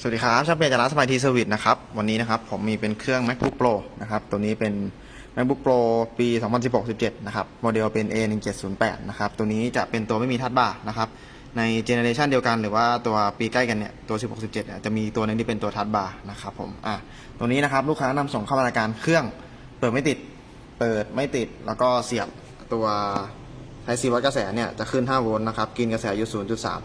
สวัสดีครับช่างเปียจากร้านสบายทีเซอร์วิสนะครับ วันนี้นะครับผมมีเป็นเครื่อง macbook pro นะครับ ตัวนี้เป็น macbook pro ปี 2016-17 นะครับ โมเดลเป็น a1708 นะครับ ตัวนี้จะเป็นตัวไม่มีทัชบาร์นะครับ ในเจเนอเรชันเดียวกันหรือว่าตัวปีใกล้กันเนี่ย ตัว 16-17 เนี่ยจะมีตัวหนึงที่เป็นตัวทัชบาร์นะครับผม อะ ตัวนี้นะครับลูกค้านำส่งเข้ามารายการเครื่อง เปิดไม่ติด เปิดไม่ติด แล้วก็เสียบตัวไทซีวัดกระแสเนี่ยจะขึ้น 5 โวลต์นะครับ กินกระแสอยู่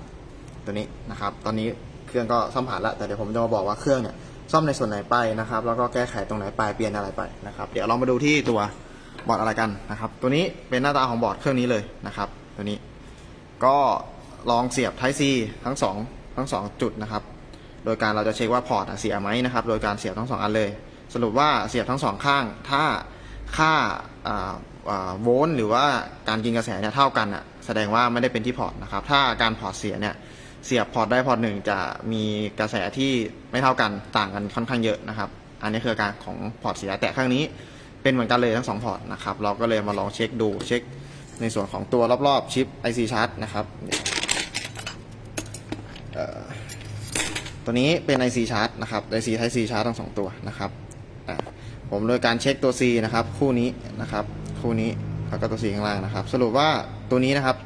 0.3 ตัวนี้นะครับ ตอนนี้ เครื่องก็ซ่อมผ่านล้วแต่เดี๋ยวผมจะมาบอกว่าเครื่องเนี่ยซ่อมในส่วนไหนไปนะครับ แล้วก็แก้ไขตรงไหนไปเปลี่ยนอะไรไปนะครับ เดี๋ยวเรามาดูที่ตัวบอร์ดอะไรกันนะครับ ตัวนี้เป็นหน้าตาของบอร์ดเครื่องนี้เลยนะครับ ตัวนี้ก็ลองเสียบ Type C ทั้งสองทั้งสองจุดนะครับ โดยการเราจะเช็คว่าพอร์ตเสียไหมนะครับ โดยการเสียบทั้งสองอันเลย สรุปว่าเสียบทั้งสองข้าง ถ้าค่าอ่าอ่าโวลต์หรือว่าการกินกระแสเนี่ยเท่ากันอะ แสดงว่าไม่ได้เป็นที่พอร์ตนะครับ ถ้าการพอร์ตเสียเนี่ยเสียบพอร์ตได้พอร์ตหนึ่งจะมีกระแสที่ไม่เท่ากันต่างกันค่อนข้างเยอะนะครับ อันนี้คืออาการของพอร์ตเสียแต่ครั้งนี้เป็นเหมือนกันเลยทั้งสองพอร์ตนะครับเราก็เลยมาลองเช็คดูเช็คในส่วนของตัวรอบๆชิป IC chart นะครับตัวนี้เป็น IC chart นะครับ IC Type C chart ทั้งสองตัวนะครับผมโดยการเช็คตัว C นะครับ คู่นี้นะครับ คู่นี้แล้วก็ตัว C ข้างล่างนะครับ สรุปว่า ตัวนี้นะครับ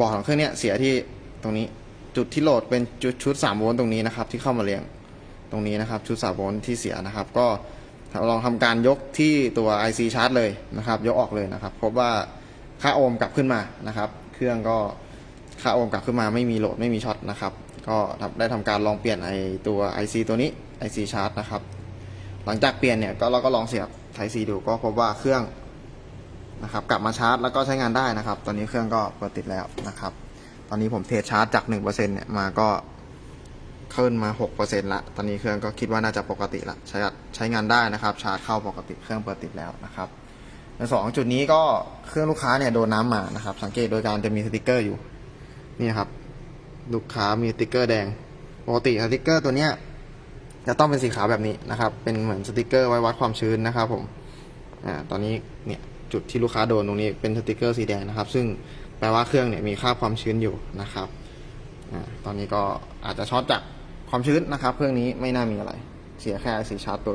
บอร์ดของเครื่องเนี้ยเสียที่ตรงนี้จุดที่โหลดเป็นจุดชุด3โวลต์ตรงนี้นะครับที่เข้ามาเรียงตรงนี้นะครับชุด3โวลต์ที่เสียนะครับ ก็ลองทำการยกที่ตัว IC ชาร์จเลยนะครับ ยกออกเลยนะครับ พบว่าค่าโอห์มกลับขึ้นมานะครับ เครื่องก็ค่าโอห์มกลับขึ้นมาไม่มีโหลดไม่มีช็อตนะครับ ก็ได้ทำการลองเปลี่ยนไอตัว IC ตัวนี้ IC ชาร์จนะครับ หลังจากเปลี่ยนเนี่ยก็เราก็ลองเสียบ Type C ดูก็พบว่าเครื่อง นะครับกลับมาชาร์จแล้วก็ใช้งานได้นะครับ ตอนนี้เครื่องก็เปิดติดแล้วนะครับ ตอนนี้ผมเทสชาร์จจาก1%เนี่ยมาก็ขึ้นมา 6%ละ ตอนนี้เครื่องก็คิดว่าน่าจะปกติละใช้ใช้งานได้นะครับ ชาร์จเข้าปกติเครื่องเปิดติดแล้วนะครับในสองจุดนี้ก็เครื่องลูกค้าเนี่ยโดนน้ำมานะครับ สังเกตโดยการจะมีสติกเกอร์อยู่นี่ครับ ลูกค้ามีสติกเกอร์แดงปกติสติกเกอร์ตัวเนี้ยจะต้องเป็นสีขาวแบบนี้นะครับ เป็นเหมือนสติกเกอร์ไว้วัดความชื้นนะครับผมอ่าตอนนี้เนี่ย จุดที่ลูกค้าโดนตรงนี้เป็นสติกเกอร์สีแดงนะครับ ซึ่งแปลว่าเครื่องเนี่ยมีค่าความชื้นอยู่นะครับอตอนนี้ก็อาจจะช็อตจากความชื้นนะครับ เครื่องนี้ไม่น่ามีอะไร เสียแค่สีชาร์จตัว